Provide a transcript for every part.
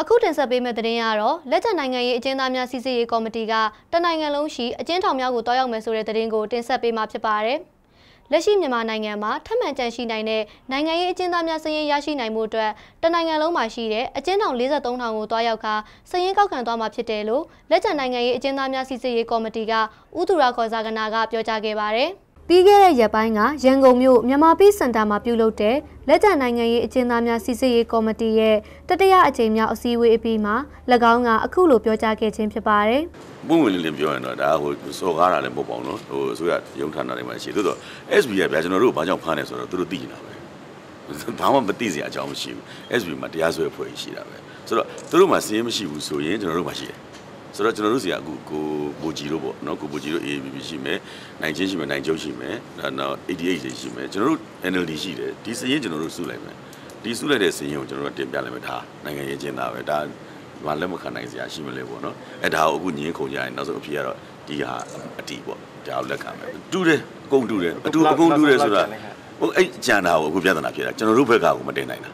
အခုတင်ဆက်ပေးမယ့်သတင်းကတော့လက်ကျန်နိုင်ငံရေးအကျဉ်းသားများစီစစ်ရေးကော်မတီကတနိုင်ငံလုံးရှိအကျဉ်းထောင်များကိုတွားရောက်မယ်ဆိုတဲ့သတင်းကိုတင်ဆက်ပေးမှာဖြစ်ပါတယ်။လက်ရှိမြန်မာနိုင်ငံမှာထပ်မံကြန့်ရှိနိုင်တဲ့နိုင်ငံရေးအကျဉ်းသားများစည်ရင်ရရှိနိုင်မှုအတွက်တနိုင်ငံလုံးမှာရှိတဲ့အကျဉ်းထောင်43ထောင်ကိုတွားရောက်ကာစည်ရင်ကောက်ခံသွားမှာဖြစ်တယ်လို့လက်ကျန်နိုင်ငံရေးအကျဉ်းသားများစီစစ်ရေးကော်မတီကဥသူရခေါ်စာကနာကပြောကြားခဲ့ပါတယ်။ ပြီးခဲ့တဲ့ရက်ပိုင်းကရန်ကုန်မြို့မြန်မာပြည်စင်တာမှာပြုလုပ်တဲ့လက်ကျန်နိုင်ငံရေးအကျဉ်းသားများစီစစ်ရေးကော်မတီရဲ့တတိယအကြိမ်မြောက်အစည်းအဝေးအပြီးမှာ၎င်းကအခုလိုပြောကြားခဲ့ခြင်းဖြစ်ပါတယ်။ပုံဝင်လင်းလင်းပြောရင်တော့ဒါဟိုစော်ကားတာလည်းမဟုတ်ပါဘူးနော်။ဟိုအစိုးရရုံးဌာနတွေမှာရှိသို့တော့ SB ကဗျာကျွန်တော်တို့ဘာကြောင့်ဖမ်းနေဆိုတော့သူတို့သိနေတာပဲ။ဘာမှမသိစရာအကြောင်းမရှိဘူး။ SB မှာတရားစွဲဖွဲ့ရှိတာပဲ။ဆိုတော့သူတို့မှာစီးရင်မရှိဘူးဆိုရင်ကျွန်တော်တို့မှာရှိတယ်။ ဆိုတော့ကျွန်တော်တို့စီကအခုကိုဘူဂျီတို့ပေါ့နော်ကိုဘူဂျီတို့ AABB ရှိမယ်နိုင်ချင်းရှိမယ်နိုင်ကျုပ်ရှိမယ်နောက်88တွေရှိမယ်ကျွန်တော်တို့ NLD ရှိတယ်ဒီစရင်ကျွန်တော်တို့စုလိုက်မယ်ဒီစုလိုက်တဲ့စရင်ကိုကျွန်တော်တို့တင်ပြလိုက်မယ်ဒါနိုင်ငံရေးချင်းသားပဲဒါဘာလက်မခံနိုင်စရာရှိမလဲပေါ့နော်အဲဒါကိုအခုညင်းခုန်ကြရင်နောက်ဆုံးအဖြစ်ကတော့ဒီဟာအတီပေါ့ဒါကိုလက်ခံမယ်တူတယ်အကုန်တူတယ်အတူအကုန်တူတယ်ဆိုတာဟိုအဲ့ကြံတာကိုအခုပြဿနာဖြစ်တာကျွန်တော်တို့ဘက်ကကိုမတင်နိုင်တာ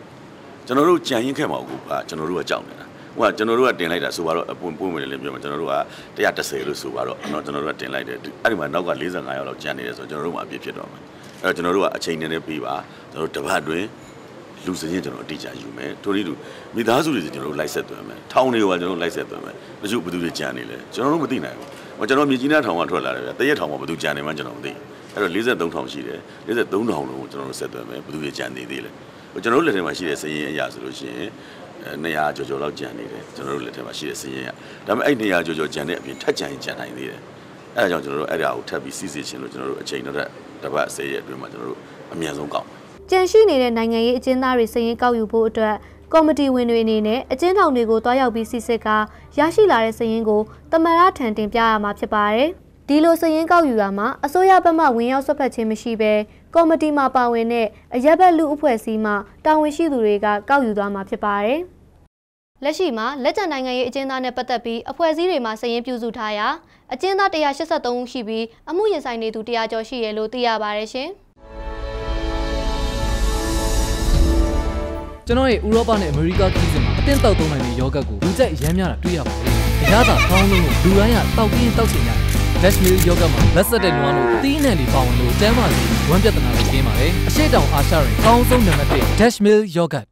ကျွန်တော်တို့ကြံရင်ခဲ့မှာအခုကကျွန်တော်တို့ကကြောက်နေတာ ဟိုကကျွန်တော်တို့ကတင်လိုက်တာဆိုတော့ပွင့်ပွင့်ဝင်လည်းပြောမှာကျွန်တော်တို့က130လို့ဆိုတော့เนาะကျွန်တော်တို့ကတင်လိုက်တယ်အဲ့ဒီမှာနောက်က45ရောက်လောက်ကျန်နေတယ်ဆိုတော့ကျွန်တော်တို့မှအပြည့်ဖြစ်တော့မှာအဲ့တော့ကျွန်တော်တို့ကအချိန်နဲ့နဲ့ပြီးပါကျွန်တော်တို့တပတ်အတွင်းလူစရင်ကျွန်တော်အတိအကျယူမယ်ထို့နည်းတူမိသားစုတွေကျွန်တော်တို့လိုက်ဆက်သွင်းမယ်ထောင်တွေကကျွန်တော်တို့လိုက်ဆက်သွင်းမယ်တချို့ဘယ်သူတွေကြံနေလဲကျွန်တော်တို့မသိနိုင်ဘူးကျွန်တော်မြေကြီးနားထောင်ကထွက်လာတယ်ဗျတရက်ထောင်မှာဘယ်သူကြံနေမှကျွန်တော်မသိအဲ့တော့43ထောင်ရှိတယ်43ထောင်လုံးကိုကျွန်တော်တို့ဆက်သွင်းမယ်ဘယ်သူတွေကြံနေသေးလဲကျွန်တော်တို့လက်ထဲမှာရှိတဲ့စရင်အရာဆိုလို့ရှိရင် 200ကျော်ကျော်လောက်ကျန်နေတယ်ကျွန်တော်တို့လက်ထဲမှာရှိတဲ့စည်ရင်ကဒါပေမဲ့အဲ့200ကျော်ကျော်ကျန်တဲ့အပြင်ထပ်ကျန်ရင်ကျန်နိုင်သေးတယ်အဲဒါကြောင့်ကျွန်တော်တို့အဲ့ဒါကိုထပ်ပြီးစီစစ်ခြင်းလို့ကျွန်တော်တို့အချိန်တော့တပတ်10ရက်အတွင်းမှာကျွန်တော်တို့အမြန်ဆုံးကောက်ကြန့်ရှိနေတဲ့နိုင်ငံရေးအကျဉ်းသားတွေစည်ရင်ကောက်ယူဖို့အတွက်ကော်မတီဝင်တွေအနေနဲ့အကျဉ်းထောင်တွေကိုတွားရောက်ပြီးစစ်စစ်ကရရှိလာတဲ့စည်ရင်ကိုတမရထံတင်ပြရမှာဖြစ်ပါတယ်။ဒီလိုစည်ရင်ကောက်ယူတာမှာအစိုးရဘက်မှဝင်ရောက်ဆွတ်ဖက်ခြင်းမရှိဘဲကော်မတီမှာပါဝင်တဲ့အရက်ဘက်လူအဖွဲ့အစည်းမှတာဝန်ရှိသူတွေကကောက်ယူသွားမှာဖြစ်ပါတယ်။ လက်ရှိမှာလက်ကျန်နိုင်ငံရေးအကျဉ်းသားနဲ့ပတ်သက်ပြီးအဖွဲ့အစည်းတွေမှာစည်ရင်းပြုစုထားရာအကျဉ်းသား183ဦးရှိပြီးအမှုရင်ဆိုင်နေသူ100ကျော်ရှိရလို့သိရပါတယ်ရှင်။ကျွန်တော်ရဲ့ဥရောပနဲ့အမေရိကခီးစဉ်မှာအတင်းတောက်သုံးနိုင်တဲ့ယောဂတ်ကိုလူကြိုက်ရမ်းများတာတွေ့ရပါတယ်။အရသာကောင်းလို့လူတိုင်းကတောက်ပြီးတောက်ချင်ကြတယ် Dash Meal Yoga မှာလက်ဆက်တဲ့နွားလို့အသီးအနှံတွေပါဝင်လို့တန်းပါစီဝမ်းပြဿနာတွေကင်းပါတယ်အရှိတောင်အာရှရင်အကောင်းဆုံးနံပါတ်1 Dash Meal Yoga